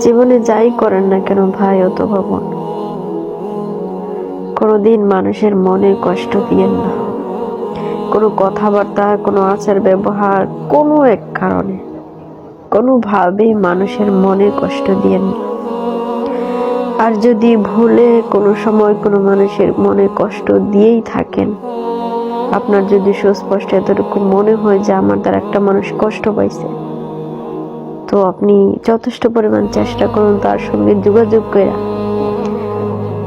জীবনে যাই করেন না কেন ভাই অথবা বোন কোনোদিন মানুষের মনে কষ্ট দিয়েন না। কোনো কথাবার্তা, কোনো আচার ব্যবহার, কোনো এক কারণে। কোনোভাবেই মানুষের মনে কষ্ট দিয়েন না। আর যদি ভুলে কোনো সময় কোনো মানুষের মনে কষ্ট দিয়েই থাকেন, আপনার যদি সুস্পষ্ট এতটুকু মনে হয় যে আমার দ্বারা একটা মানুষ কষ্ট পাইছে তো আপনি যথেষ্ট পরিমাণ চেষ্টা করুন তার সঙ্গে যোগাযোগ করে।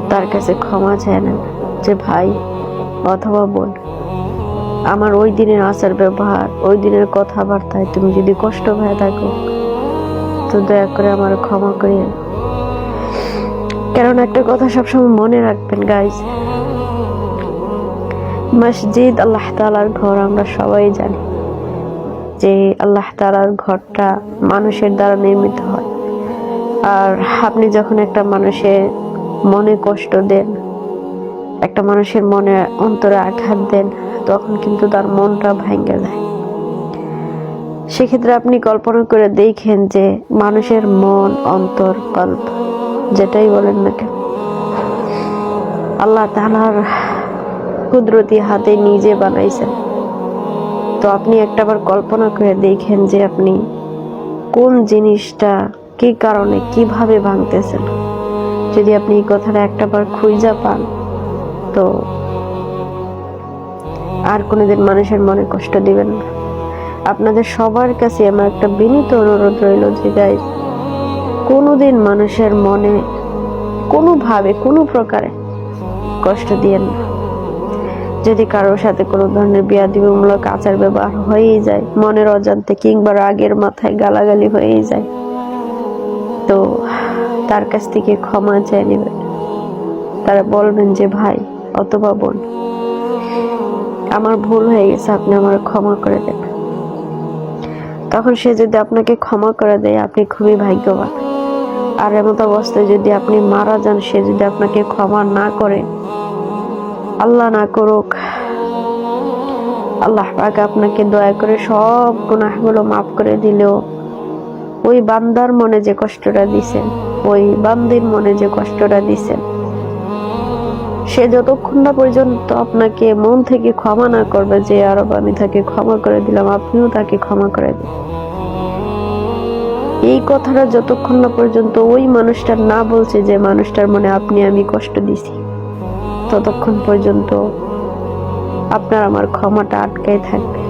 তার কাছে ক্ষমা চায় না যে, ভাই, অথবা বোন, আমার ওই দিনের আচার ব্যবহার, ওই দিনের কথাবার্তায় তুমি যদি কষ্ট হয়ে থাকো, তো দয়া করে আমার ক্ষমা করিয়ে। কারণ একটা কথা সবসময় মনে রাখবেন গাইজ মসজিদ আল্লাহ তালার ঘর আমরা সবাই জানি। যে আল্লাহ তালার ঘরটা মানুষের দ্বারা নির্মিত হয়। আর আপনি যখন একটা মানুষের মনে কষ্ট দেন, একটা মানুষের মনে অন্তরে আঘাত দেন, তখন কিন্তু তার মনটা ভাঙ্গে যায়। সেক্ষেত্রে আপনি কল্পনা করে দেখেন যে মানুষের মন, অন্তর, কল্প, যেটাই বলেন না কেন, আল্লাহ তালার কুদরতি হাতে নিজে বানাইছেন। তো আপনি একটাবার কল্পনা করে দেখেন যে আপনি কোন জিনিসটা কি কারণে কীভাবে ভাঙতেছেন। যদি আপনি এই কথাটা একটাবার খুঁজা পান, তো আর কোনোদিন মানুষের মনে কষ্ট দিবেন না। আপনাদের সবার কাছে আমার একটা বিনীত অনুরোধ রইল যে গাই কোনোদিন মানুষের মনে কোনোভাবে, কোনো প্রকারে কষ্ট দিয়েন না। যদি কারোর সাথে কোনো ধরনের বিয়াদিমূলক আচার ব্যবহার হয়েই যায়, মনের অজান্তে কিংবা রাগের মাথায় গালাগালি হয়েই যায়, তো তার কাছ থেকে ক্ষমা চেয়ে নেবেন। তারা বলবেন যে, ভাই, অথবা বোন, আমার ভুল হয়ে গেছে, আপনি আমার ক্ষমা করে দেন। তখন সে যদি আপনাকে ক্ষমা করে দেয়, আপনি খুবই ভাগ্যবান। আর এমত অবস্থায় যদি আপনি মারা যান, সে যদি আপনাকে ক্ষমা না করে আল্লাহ না করুক। আল্লাহ পাক আপনাকে দয়া করে সব গুনাহগুলো মাফ করে দিলেও ওই বান্দার মনে যে কষ্টটা দিছেন, ওই বান্দির মনে যে কষ্টটা দিছেন, সে যতক্ষণ না পর্যন্ত আপনাকে মন থেকে ক্ষমা না করবে, যে আরব আমি তাকে ক্ষমা করে দিলাম, আপনিও তাকে ক্ষমা করে দিন। এই কথাটা যতক্ষণ না পর্যন্ত ওই মানুষটার না বলছে যে মানুষটার মনে আপনি আমি কষ্ট দিছি। ততক্ষণ পর্যন্ত আপনার আমার ক্ষমাটা আটকাই থাকবে।